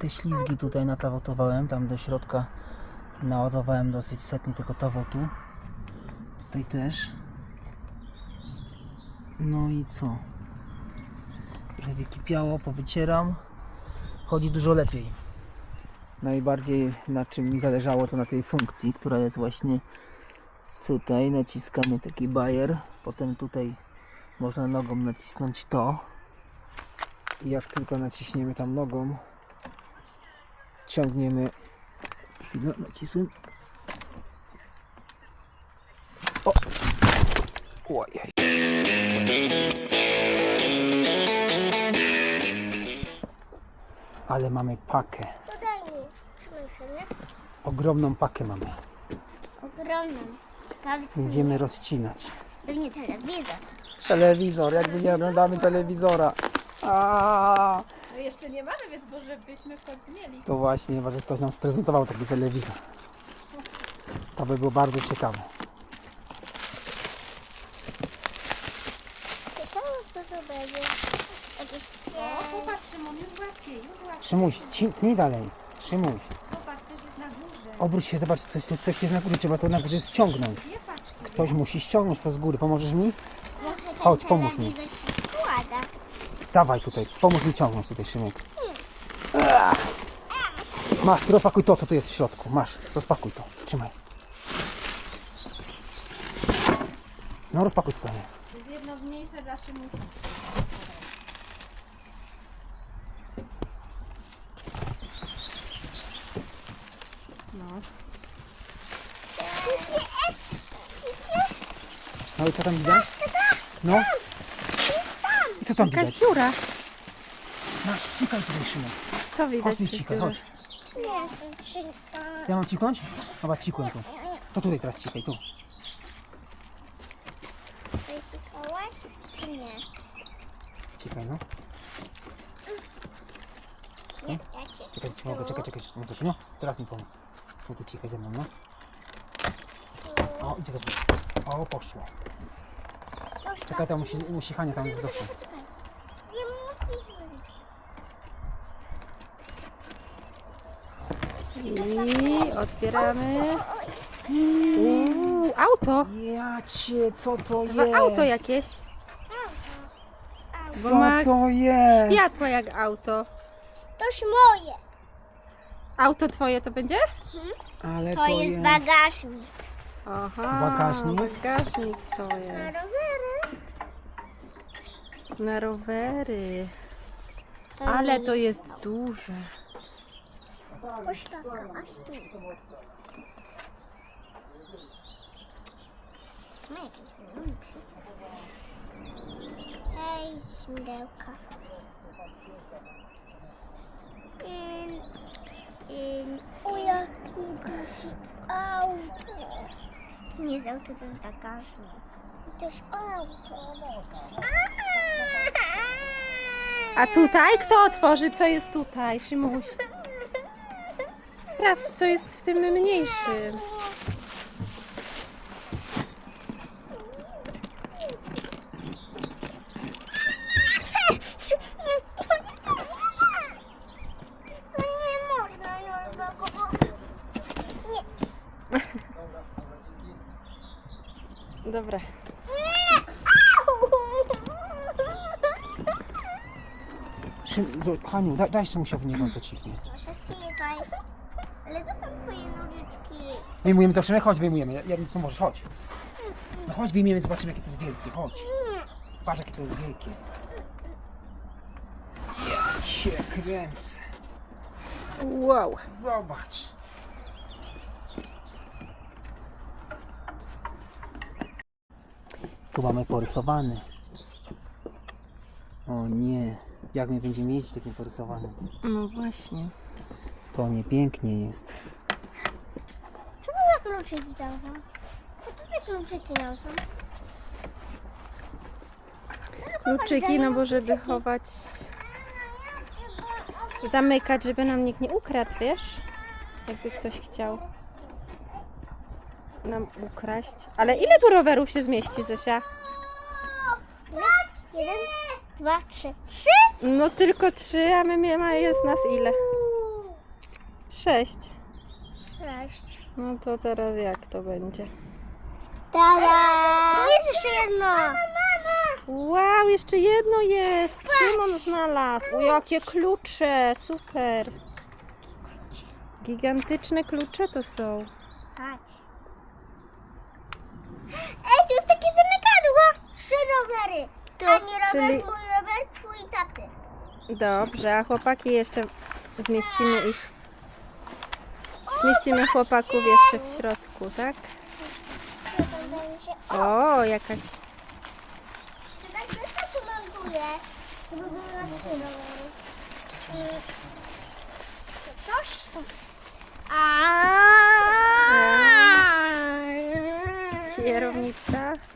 te ślizgi tutaj natawotowałem, tam do środka naładowałem dosyć setnie tego tawotu. Tutaj też. No i co? Trochę wykipiało, powycieram. Chodzi dużo lepiej. Najbardziej na czym mi zależało to na tej funkcji, która jest właśnie tutaj. Naciskamy taki bajer. Potem tutaj można nogą nacisnąć to. I jak tylko naciśniemy tam nogą, ciągniemy. Chwilę, nacisłem. O! Ojej. Ale mamy pakę. To daj mi. Trzymaj sobie. Ogromną pakę mamy. Ogromną. Ciekawe co Będziemy rozcinać. Pewnie telewizor. Telewizor, jakby nie oglądamy telewizora. A, No jeszcze nie mamy, więc może byśmy w końcu mieli. to właśnie, chyba, że ktoś nam sprezentował taki telewizor. To by było bardzo ciekawe. Ciekawe co to będzie. Jakieś O, popatrz Szymon, już łatwiej, już łatwiej. Szymuś, ci- tnij dalej. Szymuś, Zobacz, coś jest na górze. obróć się, zobacz, coś, coś, coś jest na górze, trzeba to na górze ściągnąć. Nie patrz. Ktoś musi ściągnąć to z góry, pomożesz mi? Może ten Chodź, pomóż mi. telewizor się. Dawaj tutaj, pomóż mi ciągnąć tutaj, Szymek. Masz, ty rozpakuj to, co tu jest w środku. Masz, rozpakuj to, trzymaj. No rozpakuj, co tam jest. To jest jedno mniejsze dla Szymusia. No. No i co tam widać? No. Co tam widać? dziura. Masz, cikaj tutaj, Szymek. Co widać Chodź mi przez cikaj, dziurę? chodź. Nie, to się... Ja mam ciknąć? Chyba cikłem tu. To tutaj teraz cikaj, tu. Wysikałaś czy nie? Cikaj, no. Nie. Czekaj, mogę, czekaj, czekaj. Mogę no. Teraz mi pomóc. No tu cikaj ze mną, no. O, idzie dobrze. O, poszło. Czekaj, tam musi, musi Hania tam jest doszło. Nie musisz mówić. I otwieramy. Uuu, auto. Ja cię, co to Chyba jest? auto jakieś. Co ma to jest? Światło jak auto. Toż moje. Auto twoje to będzie? Ale To jest bagażnik. Aha, Bagażnik? bagażnik to Na jest. rowery. Na rowery. Ale to jest duże. Aż tu. Ma jakiś zielony przycisk. Hej, śmiedełka. Ym, ym, o jaki duży. Nie jest auto, to jest bagażnik. I też auto. A tutaj kto otworzy? Co jest tutaj, Szymuś? Sprawdź, co jest w tym mniejszym. Dobra. Haniu, daj, daj Szymusiowi niech on to ciknie. Ale to są twoje nożyczki. Wyjmujemy to Szymek? Chodź, wyjmujemy. Ja, ja mi pomożesz, chodź. No chodź, wyjmiemy, zobaczymy jakie to jest wielkie, chodź. Patrz jakie to jest wielkie. Ja cię kręcę. Wow. Zobacz. Tu mamy porysowany. O nie, jak my będziemy mieć takim porysowanym? No właśnie. To nie pięknie jest. Czemu ja kluczyki tam są? Co to te kluczyki tam są? Kluczyki, no bo żeby chować, zamykać, żeby nam nikt nie ukradł, wiesz? Jakby ktoś chciał nam ukraść. Ale ile tu rowerów się zmieści, Zosia? Jeden, dwa, trzy. Trzy? No tylko trzy, a my, my jest nas ile? Sześć. Sześć. No to teraz jak to będzie? Tada! Tu jest jeszcze jedno. Mama, Wow, jeszcze jedno jest! Szymon znalazł! O, jakie klucze! Super! Gigantyczne klucze to są. Ej, to jest takie zamykadło. Trzy rowery. Pani Robert, czyli- mój Robert, twój taty. Dobrze, a chłopaki jeszcze zmieścimy ich. Zmieścimy chłopaków jeszcze w środku, tak? O, jakaś. To tak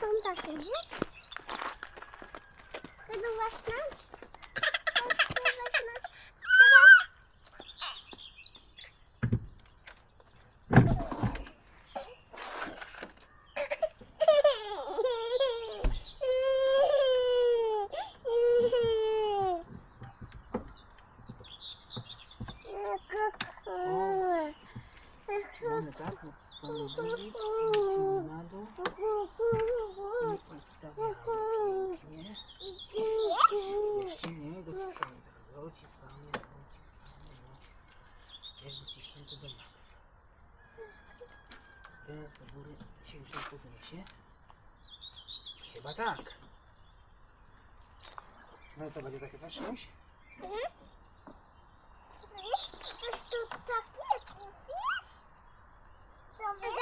są takie, nie? Chcę zacząć? Chyba tak. No i co, będzie takie coś, Szymuś? Wiesz, coś tu takie, tu wiesz? To wiesz?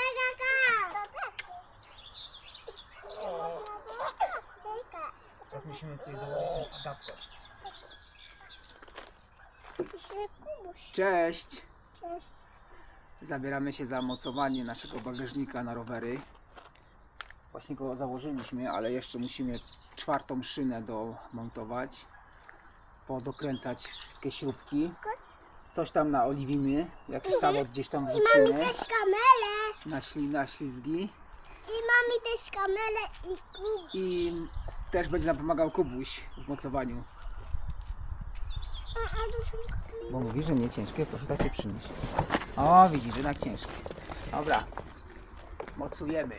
To tak. Teraz musimy tutaj dołożyć ten adapter. Kubuś. Cześć! Cześć. Zabieramy się za mocowanie naszego bagażnika na rowery. Właśnie go założyliśmy, ale jeszcze musimy czwartą szynę domontować. Podokręcać wszystkie śrubki. Coś tam naoliwimy, jakiś talot gdzieś tam I mamy wrzucimy też kamelę. na, śli, na ślizgi. I mamy też kamelę i klub. I też będzie nam pomagał Kubuś w mocowaniu. A, a to są Bo mówi, że nie ciężkie, proszę tak się przynieść. O, widzisz, jednak ciężkie. Dobra, mocujemy.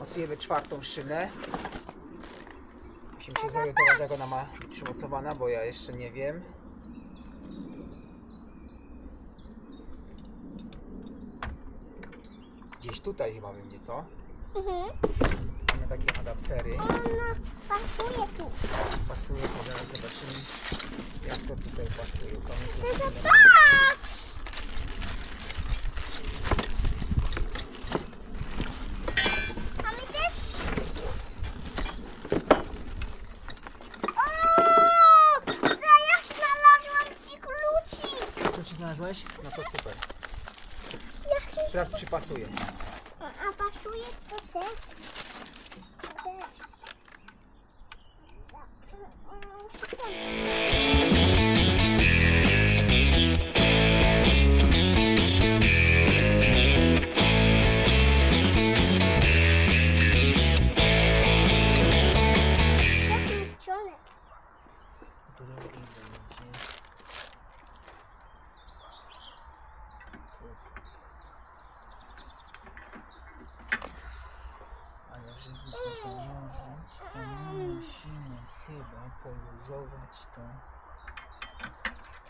Mocujemy czwartą szynę. Musimy się zorientować, jak ona ma być przymocowana, bo ja jeszcze nie wiem. Gdzieś tutaj chyba będzie, co? Mhm. Mamy takie adaptery. Ona pasuje tu. Pasuje, to zaraz zobaczymy, jak to tutaj pasuje. Co tu To patrz! A my też. O! Ja znalazłam ci kluczyk. Znalazłeś? No to super. Sprawdź, czy pasuje. A, a pasuje to też? Też. Poluzować to.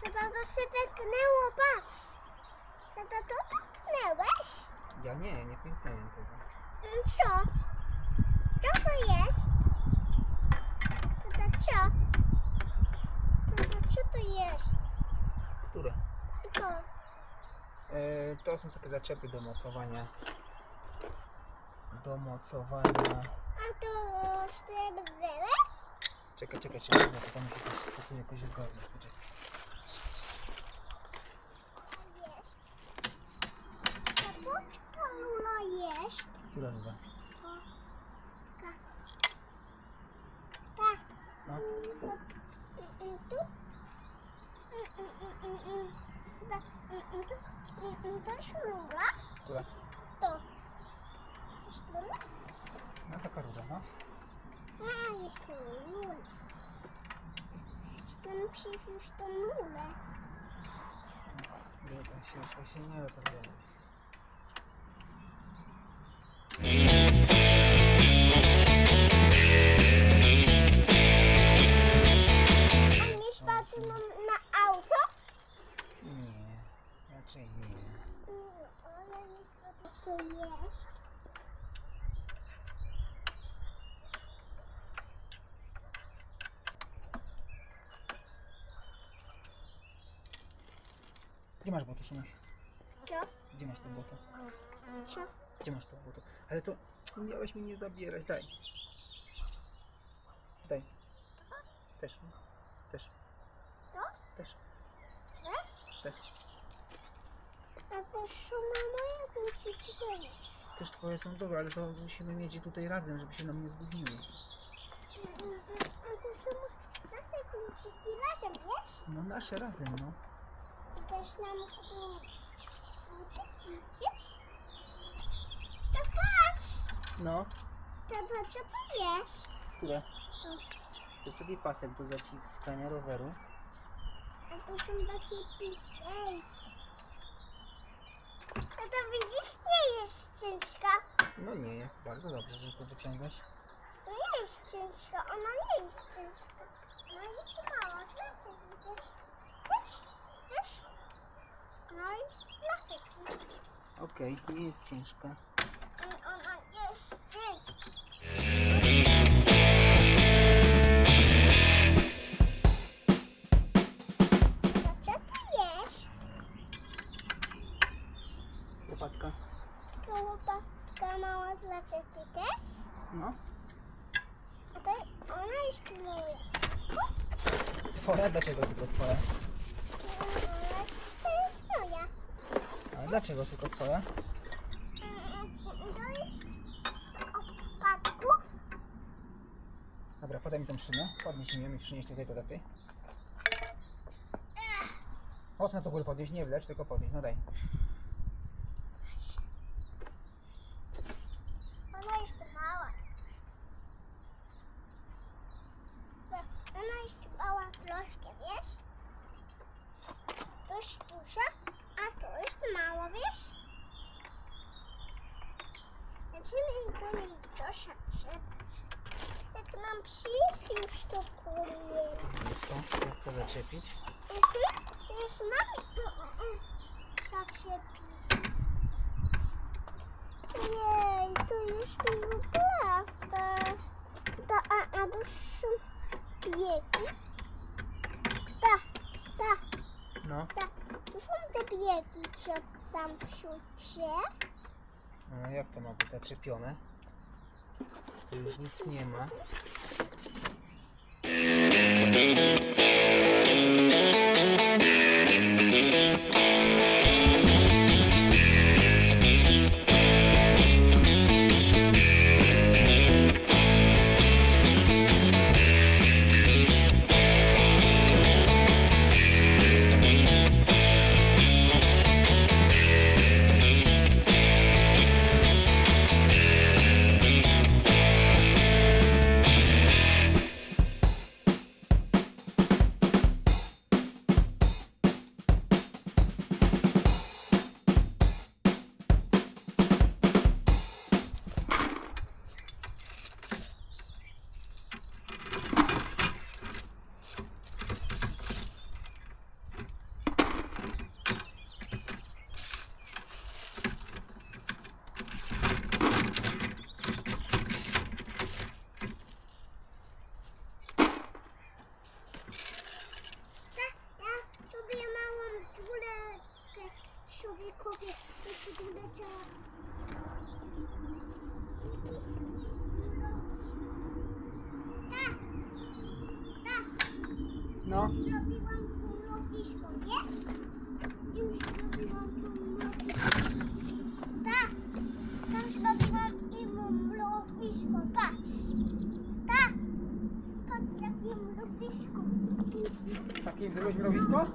Tata, to się pęknęło, patrz. Tata, to pęknęłeś? Ja nie, nie pęknąłem tego. Mm, Co? Co to jest? Tata, co? Tata, co to jest? Które? To. E, to są takie zaczepy do mocowania. Do mocowania. A to sztywałeś? Czekaj, czekaj, czekaj, no to tam się jakoś stosuje jakoś wygodnie. Poczekaj. Babeczka Lula jest. Która nuda? Taka. Ta. No. Tu. Tu też Lula. Która? To. Jest Lula? No taka ruda, no. A, jest tu rura. Jestem przywiózł tą. Nie, to się, się nie da tak zrobić. Gdzie masz buty, Szymuś? Co? Gdzie masz to buto? Co? Gdzie masz to buto? Ale to miałeś mi nie zabierać, daj. Daj. Też, no. Też. To? Też, Wiesz? też. A to są na moje kluczyki też. Też twoje są dobre, ale to musimy mieć je tutaj razem, żeby się nam nie zgubiły. A to są nasze kluczyki razem, wiesz? No nasze razem, no. Też nam kupił kluczyki, wiesz? To patrz! No, To, to co to jest? które? To jest taki pasek do zaciskania roweru. A to są takie piłki. A to widzisz, nie jest ciężka. No nie jest, bardzo dobrze, że to wyciągasz. To nie jest ciężka, ona nie jest ciężka. Ona jest mała, znaczy? Wiesz? Wiesz? No i dlaczego? Okej, nie jest ciężka. Ona jest ciężka. Co to jest? Łopatka. To łopatka mała dla cieci też? No. A to ona jest moja. Twoja? Dlaczego tylko twoja? Ale to jest moja. Ale dlaczego tylko twoja? To opadków. Dobra, podaj mi tą szynę. Podnieś mi ją i przynieś tutaj do taty. Mocno do góry podnieść, nie wlecz, tylko podnieś. No daj. Ona jest mała. Ona jest mała troszkę, wiesz? To jest duża, a to jest mała, wiesz? Będziemy do niej troszkę trzepać. Jak nam psich już to kurier. I co? Jak to zaczepić? Mhm. To jest mamy to mm, zaczepi. Jej, to już było prawda. To, a, a to są biegi? Tak, tak, No. tak. To są te biegi, tam wsiądzie. no jak to ma być zaczepione? Tu już nic nie ma. No. Zrobiłam tu mrowisko, wiesz? Już zrobiłam mrowisko. Tak, tam zrobiłam i mu mrowisko, patrz. Tak, patrz jak takim lubiszku. Takie zrobić mrowisko?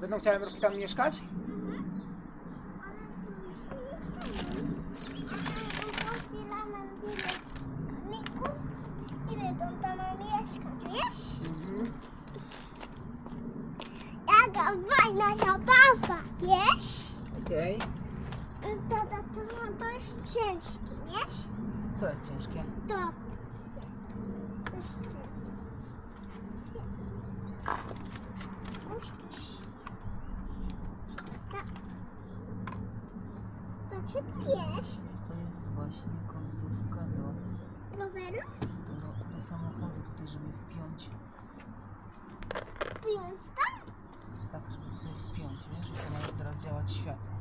Będą chciały mrówki tam mieszkać? I będą tam mieszkać, wiesz? Mhm. Jaka fajna zabawa, wiesz? Okej. To, to, to, to jest ciężkie, wiesz? Co jest ciężkie? To. To jest ciężkie. Tak. To czy jest To jest właśnie końcówka do, rowerów? do, do samochodu tutaj, żeby wpiąć. Wyjąć tam? Tutaj wpiąć, nie? Że to mają teraz działać światło.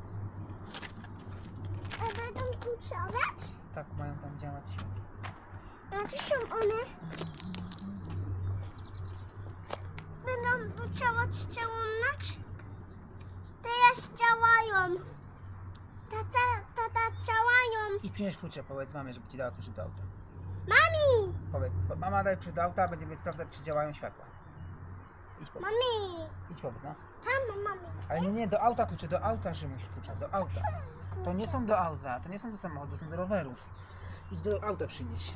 A będą kluczować? Tak, mają tam działać światło. A gdzie są one? Będą kluczować całą noc? Teraz działają. Tata, tata działają. I przynieś klucze, powiedz mamie, żeby ci dała klucze do auta. Mami! Powiedz, mama daje klucze do auta, będziemy sprawdzać, czy działają światła. Idź powiedz, Mami! Idź powiedz, no. Tam, mami. Ale nie, nie, do auta klucze, do auta Szymuś klucza, do auta. To nie są do auta, to nie są do samochodu, to są do rowerów. Idź do auta przynieś.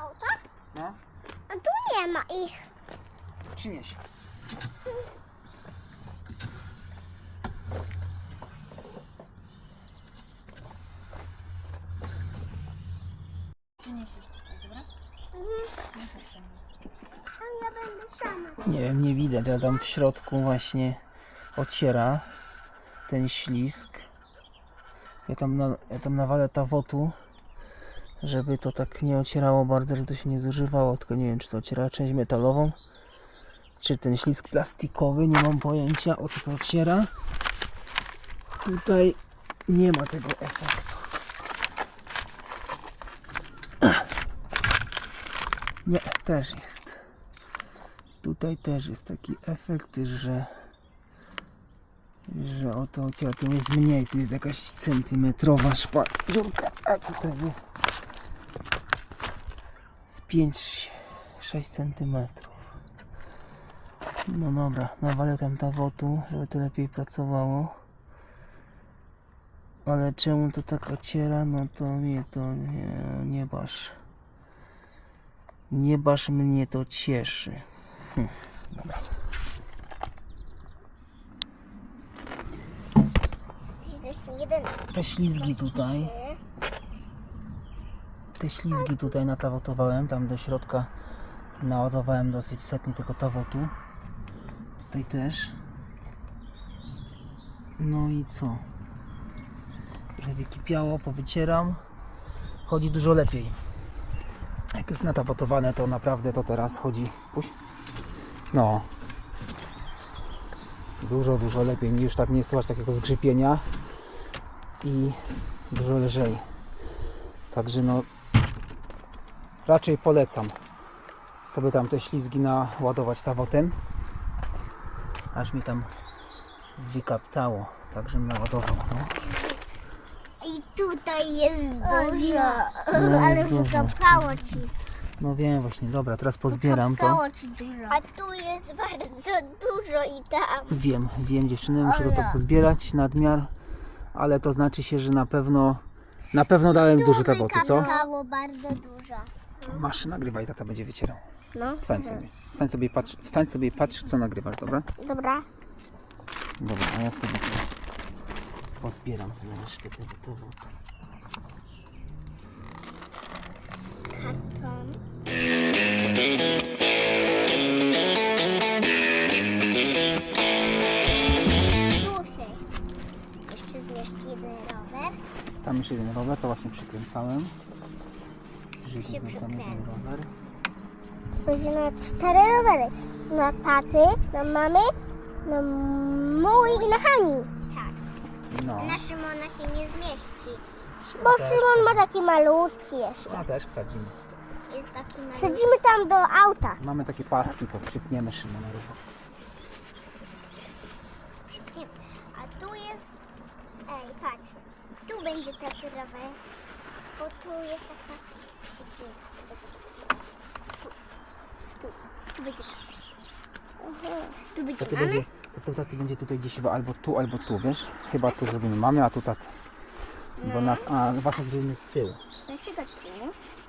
Auta? No, A tu nie ma ich. przynieś. Mhm. A ja będę sama. Nie wiem, nie widać, ale tam w środku właśnie ociera ten ślisk. Ja tam, na, ja tam nawalę tawotu, żeby to tak nie ocierało bardzo, żeby to się nie zużywało, tylko nie wiem, czy to ociera część metalową, czy ten ślisk plastikowy, nie mam pojęcia o co to ociera. Tutaj nie ma tego efektu. Nie, też jest. Tutaj też jest taki efekt, że że oto ociera, tu jest mniej, tu jest jakaś centymetrowa szpa, dziurka, a tutaj jest z 5-6 centymetrów. No dobra, nawalę tam tawotu, żeby to lepiej pracowało. Ale czemu to tak ociera, no to mnie to nie, nie basz. Nie basz mnie to cieszy. Hm, dobra. Jeden. Te ślizgi tutaj, te ślizgi tutaj natawotowałem, tam do środka naładowałem dosyć setnie tego tawotu. Tutaj też. No i co? Trochę wykipiało, powycieram. Chodzi dużo lepiej. Jak jest natawotowane, to naprawdę to teraz chodzi. Puść. No. Dużo, dużo lepiej. Już tak nie słychać takiego zgrzypienia i dużo lżej. Także no raczej polecam sobie tam te ślizgi naładować tawotem. Aż mi tam wykaptało, także naładował. No. I tutaj jest dużo. No, Ale wykapało ci. No wiem właśnie, dobra, teraz pozbieram to. Wykapało ci dużo. A tu jest bardzo dużo i tam. Wiem, wiem dziewczyny, muszę to, to pozbierać nadmiar, ale to znaczy się, że na pewno na pewno dałem dużo tawotu, co? Wykapało bardzo dużo. Masz, nagrywaj, tata będzie wycierał. No. Wstań sobie. Wstań sobie i patrz, wstań sobie i patrz, co nagrywasz, dobra? Dobra. Dobra, a ja sobie tu pozbieram tę resztę tego tawotu. Karton. Jeszcze zmieści jeden rower. Tam już jeden rower, to właśnie przykręcałem. Żeby Się przykręca. rower. Będzie na cztery rowery. Na taty, na mamy, na mój i na Hani. Tak. No, Na Szymona się nie zmieści. Bo Szymon ma taki malutki jeszcze. a też wsadzimy. Jest taki malutki. Sadzimy tam do auta. Mamy takie paski, to przypniemy szynę na rower. A tu jest... Ej, patrz. Tu będzie taki rower. Bo tu jest taka... Tu, tu będzie. Tu będzie To, ty mamy. będzie, to, to taty będzie tutaj gdzieś chyba albo tu, albo tu, wiesz? Chyba tu zrobimy mamy, a tu taty. Bo nas, a wasze zrobimy z tyłu. Dlaczego tu?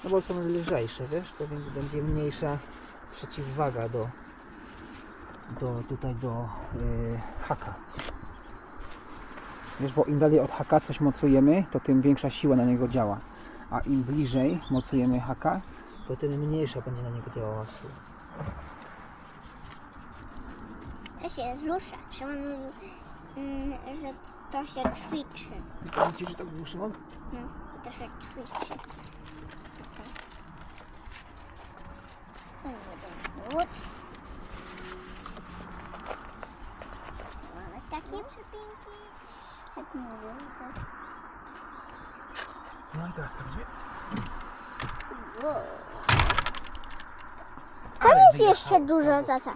No bo są lżejsze, wiesz? To więc będzie mniejsza przeciwwaga do, do tutaj do yy, haka. Wiesz, bo im dalej od haka coś mocujemy, to tym większa siła na niego działa. A im bliżej mocujemy haka, to tym mniejsza będzie na niego działała siła. To się rusza, że, on, mm, że to się ćwiczy. Widzisz, że tak ruszyłam? No, to się ćwiczy. Łódź? Mamy takie przepinki. Jak mówię, to jest... No i teraz to weźmie. Wow. Ale Tam jest wyjechało jeszcze dużo tata.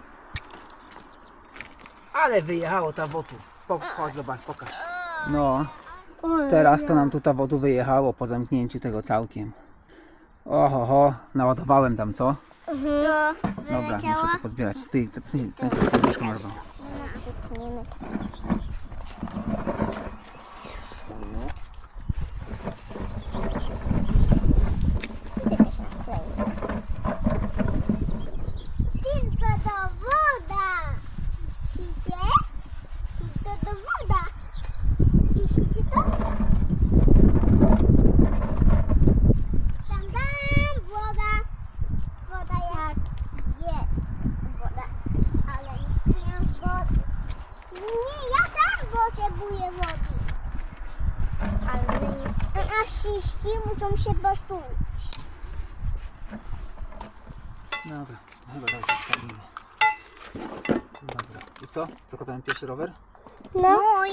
Ale wyjechało ta wotu. Po, chodź, zobacz, pokaż. No, teraz to nam tu ta wodu wyjechało po zamknięciu tego całkiem. Oho, ho, naładowałem tam, co? To Dobra, muszę to pozbierać. Ty, to co nie, co nie, co z tą myszką robią? Przypniemy teraz. Tylko do woda! Słyszycie? Tylko do woda! Słyszycie to? Tam, tam woda! Woda jest. Jest woda. Ale nie piję wody. Nie, ja tam potrzebuję wody. Ale nie. A siści muszą się baszczulać. Dobra, chyba dalej się stawimy. Dobra, i co? Co tam pierwszy rower? No. Mój.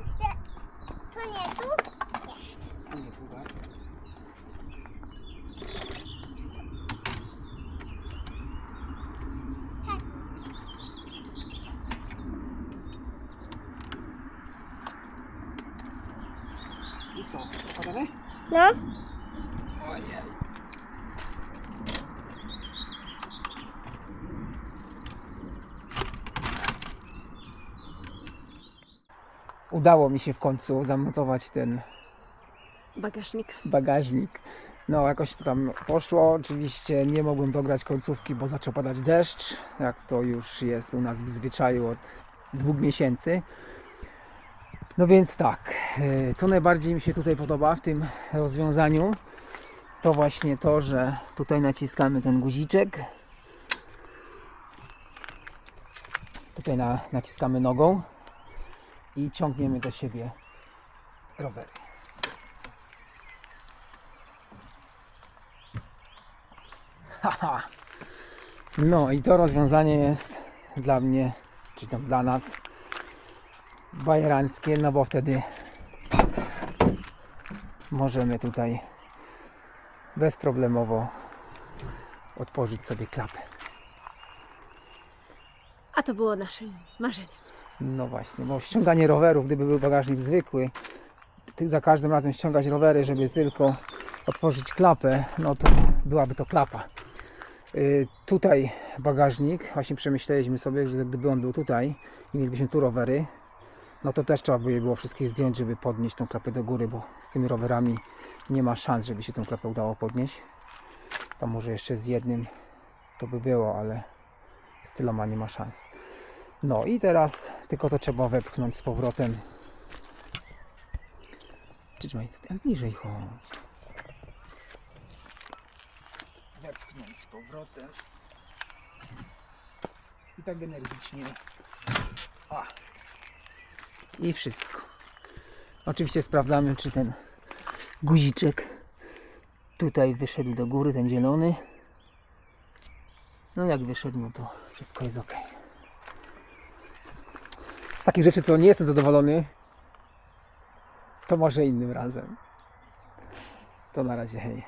Jeszcze. To nie tu? Jeszcze. Nie, tu, tak? Tak. I co? Podamy? No. Ojej. Udało mi się w końcu zamontować ten Bagażnik. bagażnik. No, jakoś to tam poszło. Oczywiście nie mogłem dograć końcówki, bo zaczął padać deszcz, jak to już jest u nas w zwyczaju od dwóch miesięcy. No więc tak, e, co najbardziej mi się tutaj podoba w tym rozwiązaniu, to właśnie to, że tutaj naciskamy ten guziczek. Tutaj na, naciskamy nogą i ciągniemy do siebie rowery. Haha. No i to rozwiązanie jest dla mnie, czy tam dla nas bajeranckie, no bo wtedy możemy tutaj bezproblemowo otworzyć sobie klapę. A to było naszym marzeniem. No właśnie, bo ściąganie rowerów, gdyby był bagażnik zwykły, za każdym razem ściągać rowery, żeby tylko otworzyć klapę, no to byłaby to klapa. Y, tutaj bagażnik, właśnie przemyśleliśmy sobie, że gdyby on był tutaj i mielibyśmy tu rowery, no to też trzeba by je było wszystkie zdjąć, żeby podnieść tą klapę do góry, bo z tymi rowerami nie ma szans, żeby się tą klapę udało podnieść. Tam może jeszcze z jednym to by było, ale z tyloma nie ma szans. No i teraz tylko to trzeba wepchnąć z powrotem. Tutaj bliżej chodź. Wepchnąć z powrotem. I tak energicznie. A. I wszystko. Oczywiście sprawdzamy, czy ten guziczek tutaj wyszedł do góry, ten zielony. No jak wyszedł, no to wszystko jest ok. Takich rzeczy, co nie jestem zadowolony, to może innym razem. To na razie hej.